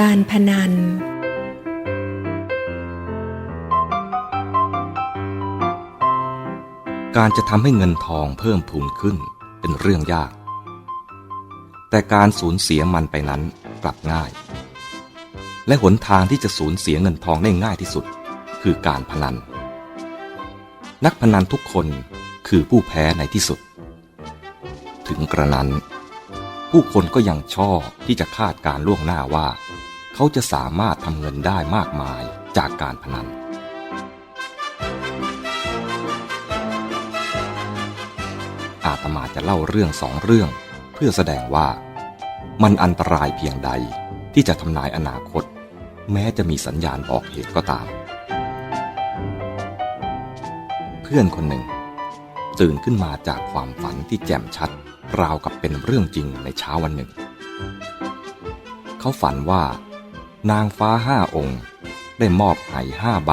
การพนัน การจะทำให้เงินทองเพิ่มพูนขึ้นเป็นเรื่องยาก แต่การสูญเสียมันไปนั้นกลับง่าย และหนทางที่จะสูญเสียเงินทองได้ง่ายที่สุด คือการพนัน นักพนันทุกคนคือผู้แพ้ในที่สุด ถึงกระนั้นผู้คนก็ยังชอบที่จะคาดการล่วงหน้าว่า เขาจะสามารถทำเงินได้มากมายจากการพนัน อาตมาจะเล่าเรื่องสองเรื่อง เพื่อแสดงว่ามันอันตรายเพียงใดที่จะทำนายอนาคต แม้จะมีสัญญาณบอกเหตุก็ตาม เพื่อนคนหนึ่ง ตื่นขึ้นมาจากความฝันที่แจ่มชัด ราวกับเป็นเรื่องจริงในเช้าวันหนึ่ง เขาฝันว่า นางฟ้าห้าองค์ ได้มอบไหห้าใบ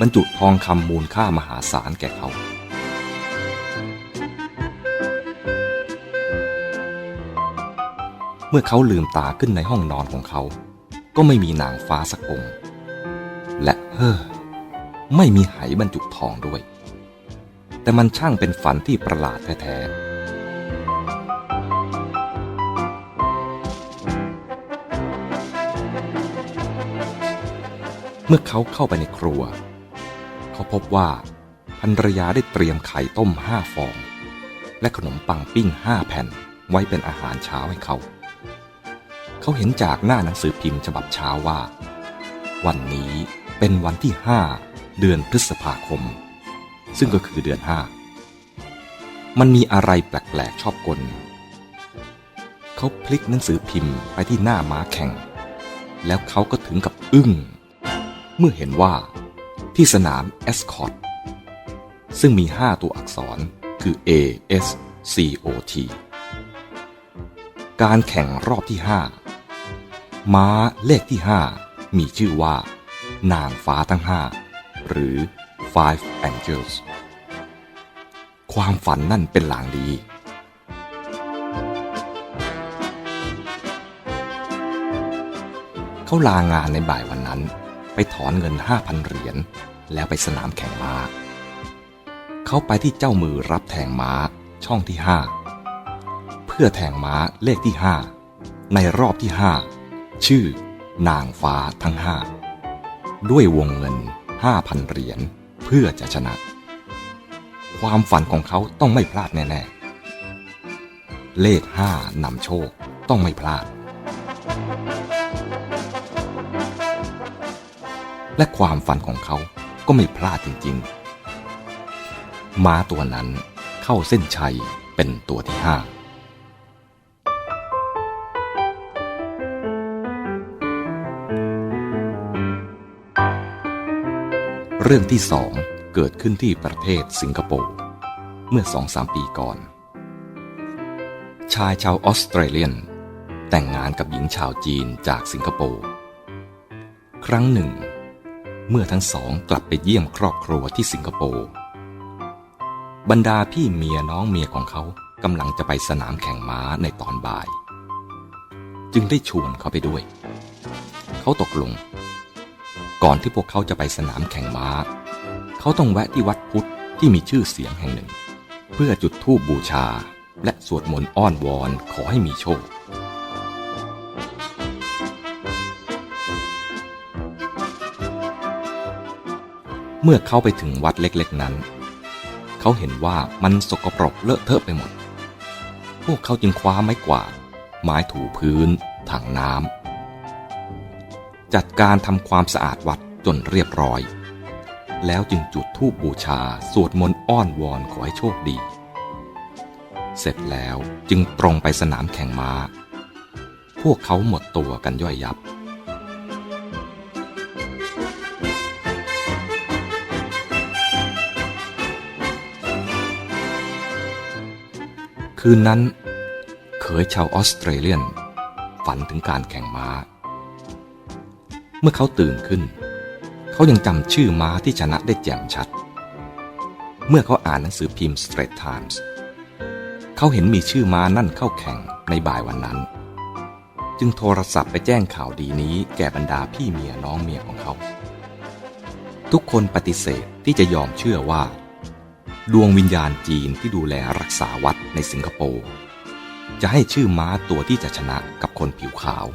บรรจุทองคำมูลค่ามหาศาลแก่เขาเมื่อเขาลืมตาขึ้นในห้องนอนของเขา ก็ไม่มีนางฟ้าสักองค์ และเฮ้อไม่มีไหบรรจุทองด้วย แต่มันช่างเป็นฝันที่ประหลาดแท้ๆ เมื่อเขาเข้าไปในครัว เขาพบว่าภรรยาได้เตรียมไข่ต้มห้าฟอง และขนมปังปิ้งห้าแผ่นไว้เป็นอาหารเช้าให้เขา เขาเห็นจากหน้าหนังสือพิมพ์ฉบับเช้าว่า วันนี้เป็นวันที่ห้าเดือนพฤษภาคม ซึ่งก็คือเดือนห้ามันมีอะไรแปลกๆชอบกล เขาพลิกหนังสือพิมพ์ไปที่หน้าม้าแข่ง แล้วเขาก็ถึงกับอึ้ง เมื่อเห็นว่า ที่สนามเอสคอตซึ่งมีห้าตัวอักษรคือ A S C O T การแข่งรอบที่ห้าม้าเลขที่ห้ามีชื่อว่า นางฟ้าทั้งห้าหรือ Five Angels ความฝันนั่นเป็นหลางดีเขาลางานในบ่ายวันนั้น ไปถอนเงินห้าพันเหรียญแล้วไปสนามแข่งม้า เขาไปที่เจ้ามือรับแทงม้าช่องที่ห้าเพื่อแทงม้าเลขที่ห้าในรอบที่ห้าชื่อนางฟ้าทั้งห้าด้วยวงเงินห้าพันเหรียญเพื่อจะชนะ ความฝันของเขาต้องไม่พลาดแน่ ๆ เลขห้านำโชคต้องไม่พลาด และความฝันของเขาก็ไม่พลาดจริง ๆ ม้าตัวนั้นเข้าเส้นชัยเป็นตัวที่ห้าเรื่องที่สองเกิดขึ้นที่ประเทศสิงคโปร์เมื่อสองสามปีก่อน ชายชาวออสเตรเลียน แต่งงานกับหญิงชาวจีนจากสิงคโปร์ ครั้งหนึ่ง เมื่อทั้งสองกลับไปเยี่ยมครอบครัวที่สิงคโปร์บรรดาพี่เมียน้องเมียของเขากำลังจะไปสนามแข่งม้าในตอนบ่าย จึงได้ชวนเขาไปด้วย เขาตกลง ก่อนที่พวกเขาจะไปสนามแข่งม้า เขาต้องแวะที่วัดพุทธที่มีชื่อเสียงแห่งหนึ่ง เพื่อจุดธูปบูชาและสวดมนต์อ้อนวอนขอให้มีโชค เมื่อเขาไปถึงวัดเล็กๆนั้น เขาเห็นว่ามันสกปรกเลอะเทอะไปหมด พวกเขาจึงคว้าไม้กวาด ไม้ถูพื้น ถังน้ำ จัดการทำความสะอาดวัดจนเรียบร้อย แล้วจึงจุดธูปบูชาสวดมนต์อ้อนวอนขอให้โชคดี เสร็จแล้วจึงตรงไปสนามแข่งม้า พวกเขาหมดตัวกันย่อยยับ คืนนั้น เขยชาวออสเตรเลียน ฝันถึงการแข่งม้า เมื่อเขาตื่นขึ้น เขายังจำชื่อม้าที่ชนะได้แจ่มชัด เมื่อเขาอ่านหนังสือพิมพ์ Straits Times เขาเห็นมีชื่อม้านั่นเข้าแข่งในบ่ายวันนั้น จึงโทรศัพท์ไปแจ้งข่าวดีนี้แก่บรรดาพี่เมียน้องเมียของเขา ทุกคนปฏิเสธที่จะยอมเชื่อว่า ดวงวิญญาณจีนที่ดูแลรักษาวัดในสิงคโปร์ จะให้ชื่อม้าตัวที่จะชนะกับคนผิวขาว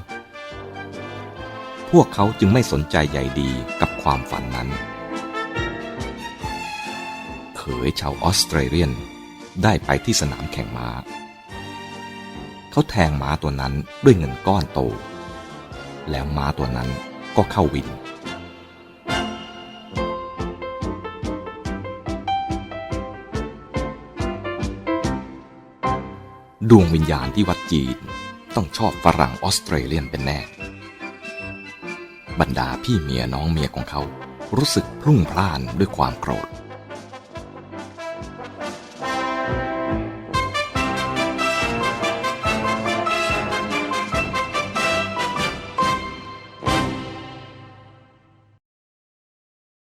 พวกเขาจึงไม่สนใจใยดีกับความฝันนั้น เขยชาวออสเตรเลียนได้ไปที่สนามแข่งม้า เขาแทงม้าตัวนั้นด้วยเงินก้อนโต แล้วม้าตัวนั้นก็เข้าวิน ดวงวิญญาณที่วัดจีน ต้องชอบฝรั่งออสเตรเลียนเป็นแน่ บรรดาพี่เมียน้องเมียของเขารู้สึกพรุ่งพล่านด้วยความโกรธ